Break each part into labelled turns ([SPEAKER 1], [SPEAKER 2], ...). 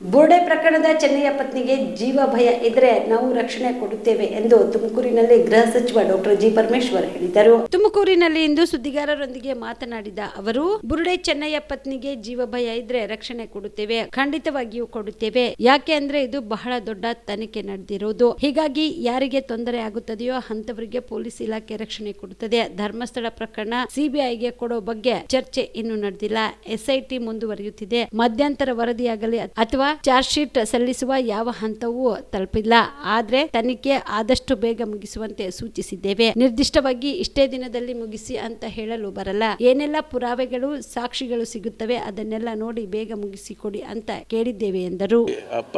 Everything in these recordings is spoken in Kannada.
[SPEAKER 1] ಬುರ್ಡೆ ಪ್ರಕರಣದ ಚೆನ್ನಯ್ಯ ಪತ್ನಿಗೆ ಜೀವ ಭಯ ಇದ್ರೆ ನಾವು ರಕ್ಷಣೆ ಕೊಡುತ್ತೇವೆ ಎಂದು ತುಮಕೂರಿನಲ್ಲಿ ಗೃಹ ಸಚಿವ ಡಾಕ್ಟರ್ ಜಿ ಪರಮೇಶ್ವರ್ ಹೇಳಿದರು. ತುಮಕೂರಿನಲ್ಲಿ ಇಂದು ಸುದ್ದಿಗಾರರೊಂದಿಗೆ ಮಾತನಾಡಿದ ಅವರು, ಬುರುಡೆ ಚೆನ್ನಯ್ಯ ಪತ್ನಿಗೆ ಜೀವ ಭಯ ಇದ್ರೆ ರಕ್ಷಣೆ ಕೊಡುತ್ತೇವೆ, ಖಂಡಿತವಾಗಿಯೂ ಕೊಡುತ್ತೇವೆ. ಯಾಕೆ ಅಂದ್ರೆ ಇದು ಬಹಳ ದೊಡ್ಡ ತನಿಖೆ ನಡೆದಿರುವುದು ಹೀಗಾಗಿ ಯಾರಿಗೆ ತೊಂದರೆ ಆಗುತ್ತದೆಯೋ ಅಂತವರಿಗೆ ಪೊಲೀಸ್ ಇಲಾಖೆ ರಕ್ಷಣೆ ಕೊಡುತ್ತದೆ. ಧರ್ಮಸ್ಥಳ ಪ್ರಕರಣ ಸಿಬಿಐಗೆ ಕೊಡೋ ಬಗ್ಗೆ ಚರ್ಚೆ ಇನ್ನೂ ನಡೆದಿಲ್ಲ. ಎಸ್ಐಟಿ ಮುಂದುವರಿಯುತ್ತಿದೆ. ಮಧ್ಯಂತರ ವರದಿಯಾಗಲಿ ಅಥವಾ ಚಾರ್ಜ್ ಶೀಟ್ ಸಲ್ಲಿಸುವ ಯಾವ ಹಂತವೂ ತಲುಪಿಲ್ಲ. ಆದರೆ ತನಿಖೆ ಆದಷ್ಟು ಬೇಗ ಮುಗಿಸುವಂತೆ ಸೂಚಿಸಿದ್ದೇವೆ. ನಿರ್ದಿಷ್ಟವಾಗಿ ಇಷ್ಟೇ ದಿನದಲ್ಲಿ ಮುಗಿಸಿ ಅಂತ ಹೇಳಲು ಬರಲ್ಲ. ಏನೆಲ್ಲ ಪುರಾವೆಗಳು, ಸಾಕ್ಷಿಗಳು ಸಿಗುತ್ತವೆ ಅದನ್ನೆಲ್ಲ ನೋಡಿ ಬೇಗ ಮುಗಿಸಿಕೊಡಿ ಅಂತ ಕೇಳಿದ್ದೇವೆ ಎಂದರು.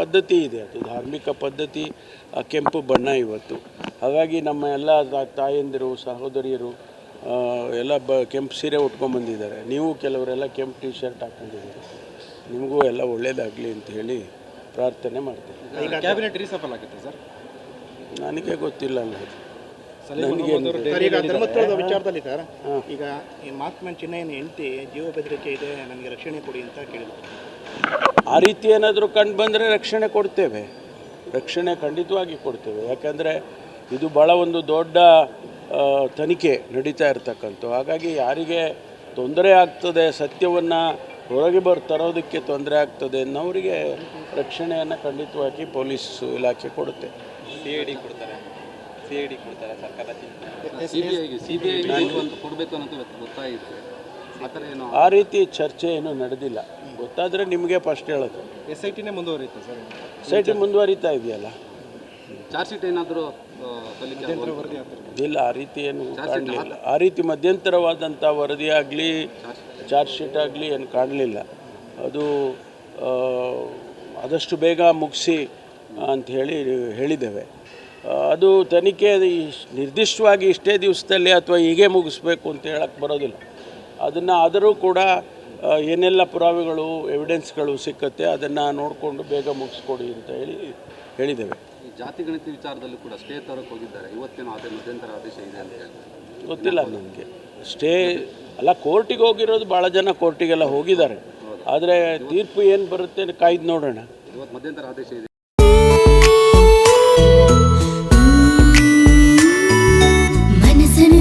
[SPEAKER 2] ಪದ್ಧತಿ ಇದೆ ಅದು, ಧಾರ್ಮಿಕ ಪದ್ಧತಿ ಕೆಂಪು ಬಣ್ಣ ಇವತ್ತು. ಹಾಗಾಗಿ ನಮ್ಮ ಎಲ್ಲ ತಾಯಂದಿರು, ಸಹೋದರಿಯರು ಎಲ್ಲ ಬ, ಕೆಂಪು ಸೀರೆ ಉಟ್ಕೊಂಡ್ಬಂದಿದ್ದಾರೆ ನೀವು ಕೆಲವರೆಲ್ಲ ಕೆಂಪು ಟಿ ಶರ್ಟ್ ಹಾಕೊಂಡಿದ್ದೀರಿ. ನಿಮಗೂ ಎಲ್ಲ ಒಳ್ಳೆಯದಾಗಲಿ ಅಂತ ಹೇಳಿ ಪ್ರಾರ್ಥನೆ ಮಾಡ್ತೇನೆ.
[SPEAKER 3] ಈಗ ಕ್ಯಾಬಿನೆಟ್ ರೀಸಫಲ್ ಆಗುತ್ತೆ ಸರ್?
[SPEAKER 2] ನನಗೆ ಗೊತ್ತಿಲ್ಲ ಅನ್ನೋದು
[SPEAKER 3] ಸರ್, ಈಗ ವಿಚಾರದಲ್ಲಿ ಸರ್
[SPEAKER 2] ಹಾ.
[SPEAKER 3] ಈಗ ಈ ಮಹಾತ್ಮನ್ ಚಿನ್ನಯ್ಯನ ಹೆಂಡತಿ ಜೀವ ಬೆದರಿಕೆ ಇದೆ ನನಗೆ ರಕ್ಷಣೆ ಕೊಡಿ ಅಂತ ಕೇಳಿದ್ರು.
[SPEAKER 2] ಆ ರೀತಿ ಏನಾದರೂ ಕಂಡು ಬಂದರೆ ರಕ್ಷಣೆ ಕೊಡ್ತೇವೆ. ರಕ್ಷಣೆ ಖಂಡಿತವಾಗಿ ಕೊಡ್ತೇವೆ. ಯಾಕಂದರೆ ಇದು ಭಾಳ ಒಂದು ದೊಡ್ಡ ತನಿಖೆ ನಡೀತಾ ಇರ್ತಕ್ಕಂಥ ಹಾಗಾಗಿ ಯಾರಿಗೆ ತೊಂದರೆ ಆಗ್ತದೆ ಸತ್ಯವನ್ನು ಹೊರಗೆ ಬರ್ ತರೋದಕ್ಕೆ ತೊಂದರೆ ಆಗ್ತದೆ ಅನ್ನೋರಿಗೆ ರಕ್ಷಣೆಯನ್ನು ಖಂಡಿತವಾಗಿ ಪೊಲೀಸ್ ಇಲಾಖೆ ಕೊಡುತ್ತೆ.
[SPEAKER 4] ಸಿ ಐ ಡಿ ಕೊಡ್ತಾರೆ. ಸಿ ಐ ಡಿ ಕೊಡ್ತಾರೆ ಸರ್ಕಾರ
[SPEAKER 5] ಸಿಬಿಐಗೆ ಸಿಬಿಐ ಕೊಡಬೇಕು ಅನ್ನೋದು ಗೊತ್ತಾಗ ಇದೆ ಆ
[SPEAKER 2] ರೀತಿ ಚರ್ಚೆ ಏನೂ ನಡೆದಿಲ್ಲ. ಗೊತ್ತಾದರೆ ನಿಮಗೆ ಫಸ್ಟ್ ಹೇಳೋದು.
[SPEAKER 3] ಎಸ್ ಐ ಟಿನೇ ಮುಂದುವರಿಯುತ್ತೆ ಸರ್.
[SPEAKER 2] ಟಿ ಮುಂದುವರಿತಾ ಇದೆಯಲ್ಲ?
[SPEAKER 5] ಚಾರ್ಜ್ ಶೀಟ್ ಏನಾದರೂ
[SPEAKER 2] ಇಲ್ಲ ಆ ರೀತಿ ಏನು ಕಾಣಲಿಲ್ಲ. ಆ ರೀತಿ ಮಧ್ಯಂತರವಾದಂಥ ವರದಿ ಆಗಲಿ ಚಾರ್ಜ್ ಶೀಟ್ ಆಗಲಿ ಏನು ಕಾಣಲಿಲ್ಲ. ಅದು ಆದಷ್ಟು ಬೇಗ ಮುಗಿಸಿ ಅಂತ ಹೇಳಿ ಹೇಳಿದ್ದೇವೆ. ಅದು ತನಿಖೆ ನಿರ್ದಿಷ್ಟವಾಗಿ ಇಷ್ಟೇ ದಿವಸದಲ್ಲಿ ಅಥವಾ ಹೀಗೆ ಮುಗಿಸ್ಬೇಕು ಅಂತ ಹೇಳಕ್ಕೆ ಬರೋದಿಲ್ಲ. ಅದನ್ನು ಆದರೂ ಕೂಡ ಏನೆಲ್ಲ ಪುರಾವೆಗಳು ಎವಿಡೆನ್ಸ್ಗಳು ಸಿಕ್ಕತ್ತೆ ಅದನ್ನು ನೋಡಿಕೊಂಡು ಬೇಗ ಮುಗಿಸ್ಕೊಡಿ ಅಂತ ಹೇಳಿ ಹೇಳಿದ್ದೇವೆ.
[SPEAKER 5] ಜಾತಿ ಗಣಿತ ವಿಚಾರದಲ್ಲೂ ಕೂಡ ಸ್ಟೇ ತರಕ್ಕೆ ಹೋಗಿದ್ದಾರೆ. ಇವತ್ತೇನು ಅದೇ ಮಧ್ಯಂತರ ಆದೇಶ ಇದೆ ಅಂತ ಹೇಳ್ತಾರೆ.
[SPEAKER 2] ಗೊತ್ತಿಲ್ಲ ನನಗೆ ಸ್ಟೇ ಅಲ್ಲ ಕೋರ್ಟಿಗೆ ಹೋಗಿರೋದು ಭಾಳ ಜನ ಕೋರ್ಟಿಗೆಲ್ಲ ಹೋಗಿದ್ದಾರೆ. ಆದರೆ ತೀರ್ಪು ಏನು ಬರುತ್ತೆ ಕಾಯ್ದು ನೋಡೋಣ.
[SPEAKER 5] ಇವತ್ತು ಮಧ್ಯಂತರ ಆದೇಶ ಇದೆ.
[SPEAKER 6] ಮನಸ್ಸನ್ನು